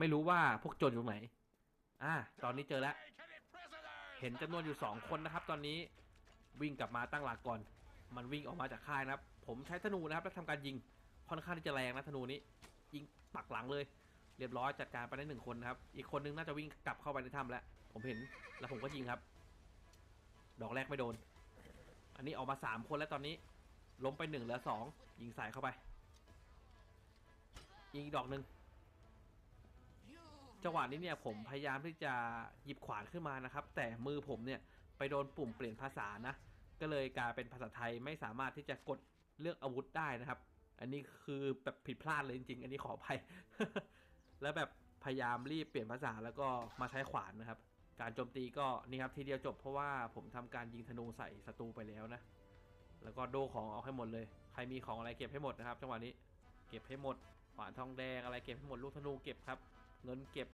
ไม่รู้ว่าพวกโจรอยู่ไหน อ่า ตอนนี้เจอแล้ว เห็นจำนวนอยู่ 2 คนนะครับ ตอนนี้วิ่งกลับมาตั้งหลักก่อน มันวิ่งออกมาจากค่ายนะครับ ผมใช้ธนูนะครับ แล้วทำการยิง ค่อนข้างที่จะแรงนะธนูนี้ ยิงปักหลังเลย เรียบร้อยจัดการไปได้หนึ่งคนนะครับ อีกคนนึงน่าจะวิ่งกลับเข้าไปในถ้ำแล้ว ผมเห็น แล้วผมก็ยิงครับ ดอกแรกไม่โดน อันนี้ออกมาสามคนแล้วตอนนี้ ล้มไปหนึ่งเหลือสองยิงใส่เข้าไป ยิงอีกดอกหนึ่ง จังหวะนี้เนี่ยผมพยายามที่จะหยิบขวานขึ้นมานะครับ แต่มือผมเนี่ยไปโดนปุ่มเปลี่ยนภาษานะก็เลยกลายเป็นภาษาไทยไม่สามารถที่จะกดเลือกอาวุธได้นะครับ อันนี้คือแบบผิดพลาดเลยจริงๆ อันนี้ขออภัย แล้วแบบพยายามรีบเปลี่ยนภาษาแล้วก็มาใช้ขวานนะครับ การโจมตีก็นี่ครับทีเดียวจบเพราะว่าผมทำการยิงธนูใส่ศัตรูไปแล้วนะ แล้วก็โดของเอาให้หมดเลย ใครมีของอะไรเก็บให้หมดนะครับจังหวะนี้ เก็บให้หมดขวานทองแดงอะไรเก็บให้หมดลูกธนูเก็บครับ เงินเก็บ